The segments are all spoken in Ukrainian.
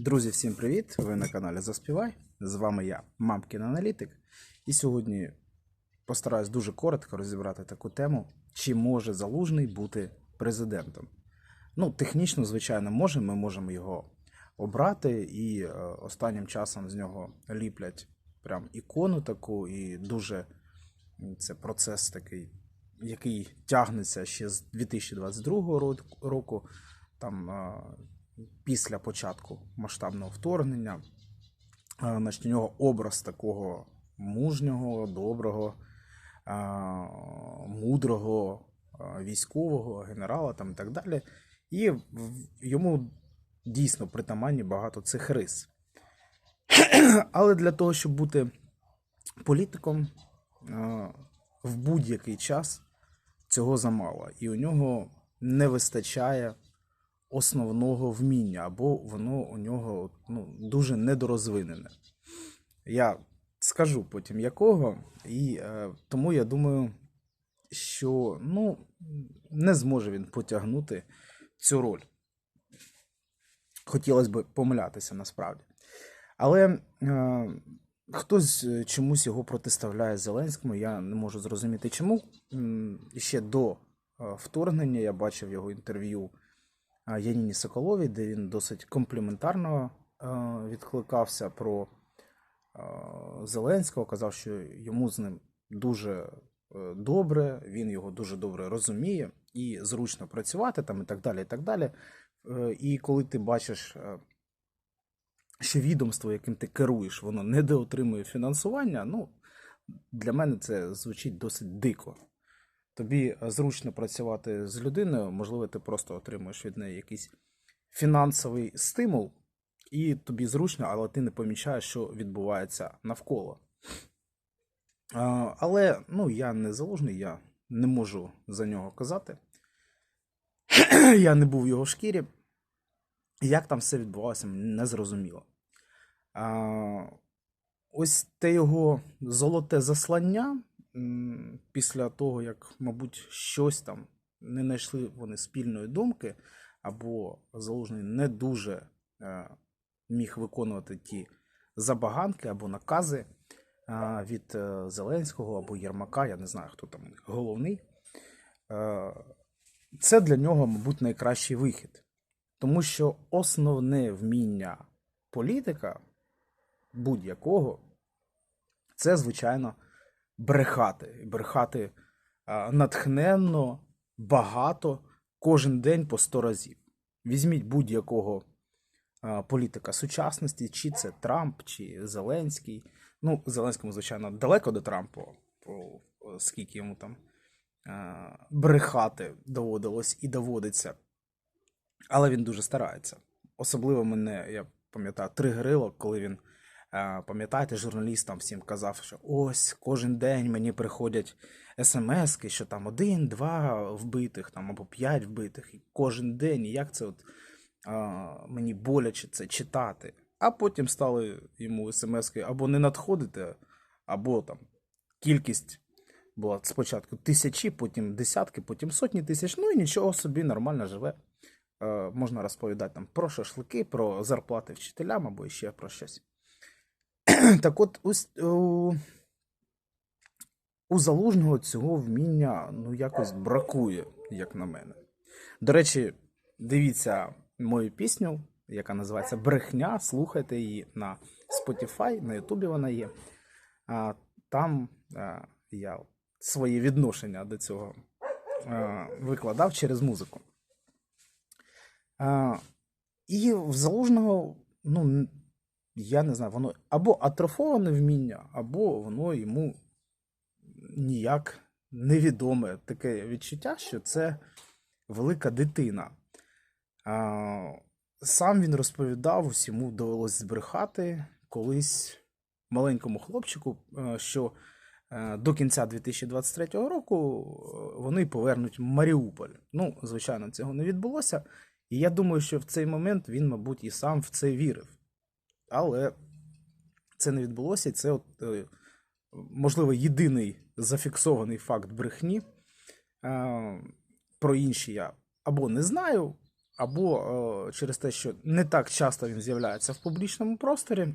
Друзі, всім привіт! Ви на каналі Заспівай. З вами я, Мамкін Аналітик. І сьогодні постараюсь дуже коротко розібрати таку тему, чи може залужний бути президентом. Ну, технічно, звичайно, може, ми можемо його обрати, і е, останнім часом з нього ліплять прям ікону таку, і дуже це процес такий, який тягнеться ще з 2022 року. Там е, після початку масштабного вторгнення. Е, Значить, у нього образ такого мужнього, доброго, е, мудрого е, військового генерала там і так далі. І йому дійсно притаманні багато цих рис. Але для того, щоб бути політиком в будь-який час цього замало. І у нього не вистачає основного вміння, або воно у нього ну, дуже недорозвинене. Я скажу потім якого, і е, тому я думаю, що ну, не зможе він потягнути цю роль. Хотілося б помилятися насправді. Але е, хтось е, чомусь його протиставляє Зеленському, я не можу зрозуміти чому. Ще до е, вторгнення я бачив його інтерв'ю Яніні Соколовій, де він досить компліментарно е, відкликався про е, Зеленського, казав, що йому з ним дуже е, добре, він його дуже добре розуміє і зручно працювати там і так далі. І так далі. І коли ти бачиш, що відомство, яким ти керуєш, воно недоотримує фінансування, ну для мене це звучить досить дико. Тобі е, зручно працювати з людиною, можливо, ти просто отримуєш від неї якийсь фінансовий стимул, і тобі зручно, але ти не помічаєш, що відбувається навколо. Але ну, я не залужний, я не можу за нього казати. я не був в його шкірі. Як там все відбувалося, не зрозуміло. Ось те його золоте заслання після того, як, мабуть, щось там не знайшли вони спільної думки, або залужний не дуже е, міг виконувати ті забаганки або накази е, від е, Зеленського або Єрмака, я не знаю, хто там головний. Це для нього, мабуть, найкращий вихід. Тому що основне вміння політика будь-якого це, звичайно, брехати. Брехати натхненно, багато, кожен день по 100 разів. Візьміть будь-якого політика сучасності, чи це Трамп, чи Зеленський. Ну, Зеленському, звичайно, далеко до Трампа, скільки йому там брехати доводилось і доводиться. Але він дуже старається. Особливо мене, я пам'ятаю, тригерило, коли він, е, пам'ятаєте, журналістам всім казав, що ось кожен день мені приходять смски, що там один, два вбитих, там або п'ять вбитих, і кожен день, і як це от е, мені боляче це читати. А потім стали йому смски або не надходити, або там кількість була спочатку тисячі, потім десятки, потім сотні тисяч. Ну і нічого собі нормально живе. Е, можна розповідати там про шашлики, про зарплати вчителям або ще про щось. так от, ось, у, у залужного цього вміння ну, якось бракує, як на мене. До речі, дивіться мою пісню, яка називається Брехня. Слухайте її на Spotify, на Ютубі вона є. А, там а, я своє відношення до цього а, викладав через музику. А, і в залужного, ну, я не знаю, воно або атрофоване вміння, або воно йому ніяк невідоме таке відчуття, що це велика дитина. Сам він розповідав, усьому довелось збрехати колись маленькому хлопчику, е, що е, до кінця 2023 року е, вони повернуть Маріуполь. Ну, звичайно, цього не відбулося. І я думаю, що в цей момент він, мабуть, і сам в це вірив. Але це не відбулося, і це, от, е, можливо, єдиний зафіксований факт брехні. Е, Про інші я або не знаю, або е, через те, що не так часто він з'являється в публічному просторі,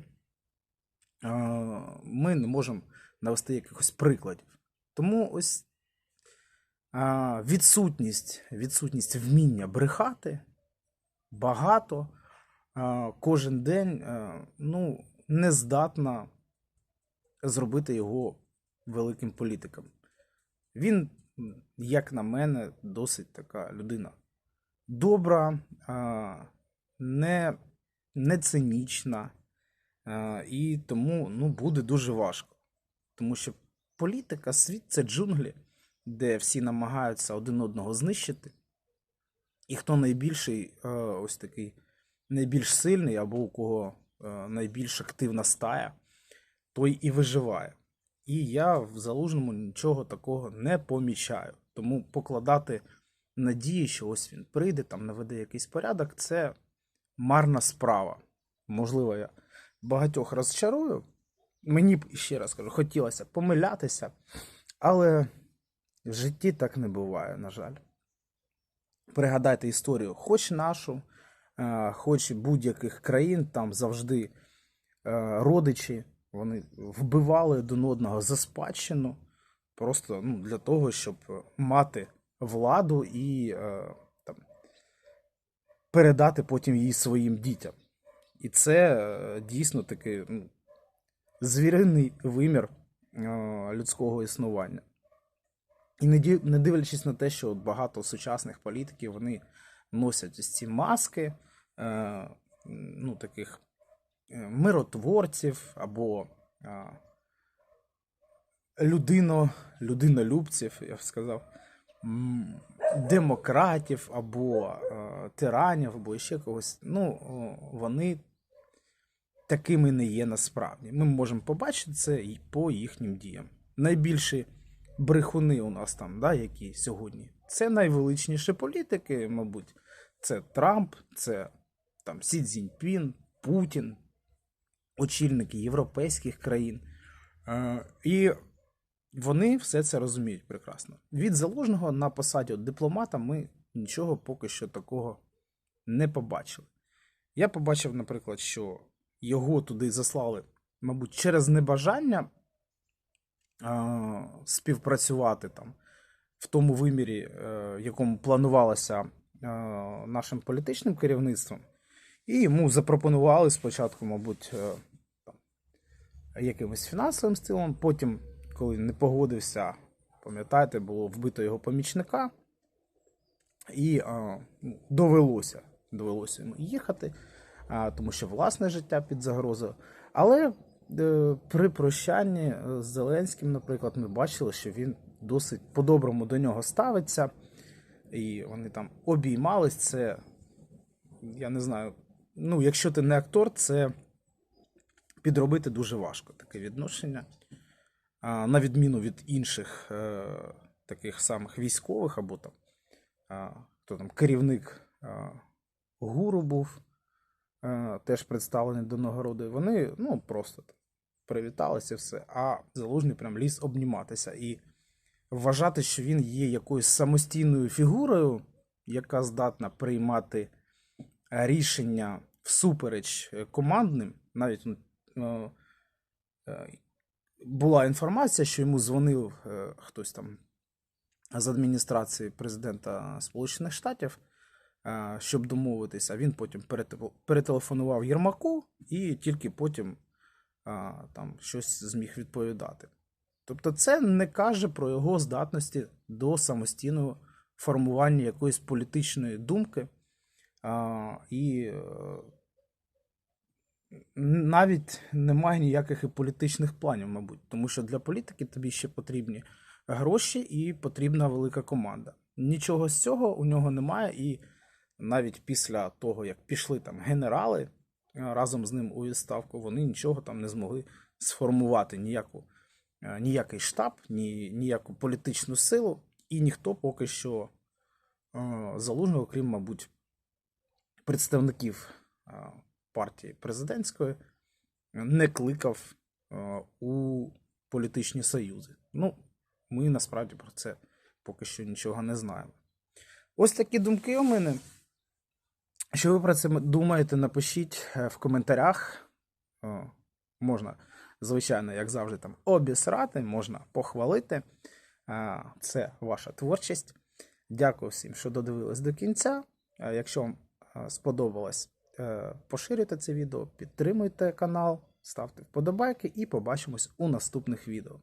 ми не можемо навести якихось прикладів. Тому ось відсутність, відсутність вміння брехати багато кожен день е, ну, не здатна зробити його великим політиком. Він, як на мене, досить така людина добра, не, не цинічна, і тому ну, буде дуже важко. Тому що політика, світ це джунглі, де всі намагаються один одного знищити. І хто найбільший, е, ось такий, найбільш сильний, або у кого е, найбільш активна стая, той і виживає. І я в залужному нічого такого не помічаю. Тому покладати надії, що ось він прийде, там наведе якийсь порядок, це марна справа. Можливо, я багатьох розчарую. Мені б ще раз кажу, хотілося помилятися, але в житті так не буває, на жаль. Пригадайте історію, хоч нашу, хоч будь-яких країн, там завжди е, родичі вони вбивали один одного за спадщину, просто ну, для того, щоб мати владу і е, там, передати потім її своїм дітям. І це е, дійсно такий ну, звіриний вимір е, людського існування. І не дивлячись на те, що багато сучасних політиків вони носять ось ці маски е, ну, таких е, миротворців або е, людино, людинолюбців, я б сказав, демократів або е, тиранів, або ще когось. Ну, вони такими не є насправді. Ми можемо побачити це і по їхнім діям. Найбільші брехуни у нас там, да, які сьогодні, це найвеличніші політики, мабуть. Це Трамп, це там Сі Цзіньпін, Путін, очільники європейських країн. Е, і вони все це розуміють прекрасно. Від залужного на посаді дипломата ми нічого поки що такого не побачили. Я побачив, наприклад, що його туди заслали, мабуть, через небажання співпрацювати там в тому вимірі, е, якому планувалося е, нашим політичним керівництвом. І йому запропонували спочатку, мабуть, е, якимось фінансовим стилом. Потім, коли не погодився, пам'ятаєте, було вбито його помічника, і ну, довелося, довелося йому їхати, тому що власне життя під загрозою. Але при прощанні е, з Зеленським, наприклад, ми бачили, що він досить по-доброму до нього ставиться, і вони там обіймались. Це, я не знаю, ну, якщо ти не актор, це підробити дуже важко таке відношення. На відміну від інших е, таких самих військових, або там, хто там керівник гуру був, е, теж представлений до нагороди, вони ну, просто привіталися все. А залужний прям ліз обніматися. І вважати, що він є якоюсь самостійною фігурою, яка здатна приймати е, рішення всупереч е, командним, навіть ну, е, е, була інформація, що йому дзвонив е, хтось там з адміністрації президента Сполучених Штатів, е, щоб домовитися. Він потім перетел- перетелефонував Єрмаку і тільки потім е, там щось зміг відповідати. Тобто, це не каже про його здатності до самостійного формування якоїсь політичної думки. І е, навіть немає ніяких і політичних планів, мабуть, тому що для політики тобі ще потрібні гроші і потрібна велика команда. Нічого з цього у нього немає, і навіть після того, як пішли там генерали е, разом з ним у відставку, вони нічого там не змогли сформувати ніяку, е, ніякий штаб, ні, ніяку політичну силу, і ніхто поки що е, залужного, окрім, мабуть, представників партії президентської, не кликав у політичні союзи. Ну, ми насправді про це поки що нічого не знаємо. Ось такі думки у мене. Що ви про це думаєте, напишіть е, в коментарях. О, можна, звичайно, як завжди, там обісрати, можна похвалити. Це ваша творчість. Дякую всім, що додивились до кінця. Якщо вам сподобалось, е, поширюйте це відео, підтримуйте канал, ставте вподобайки і побачимось у наступних відео.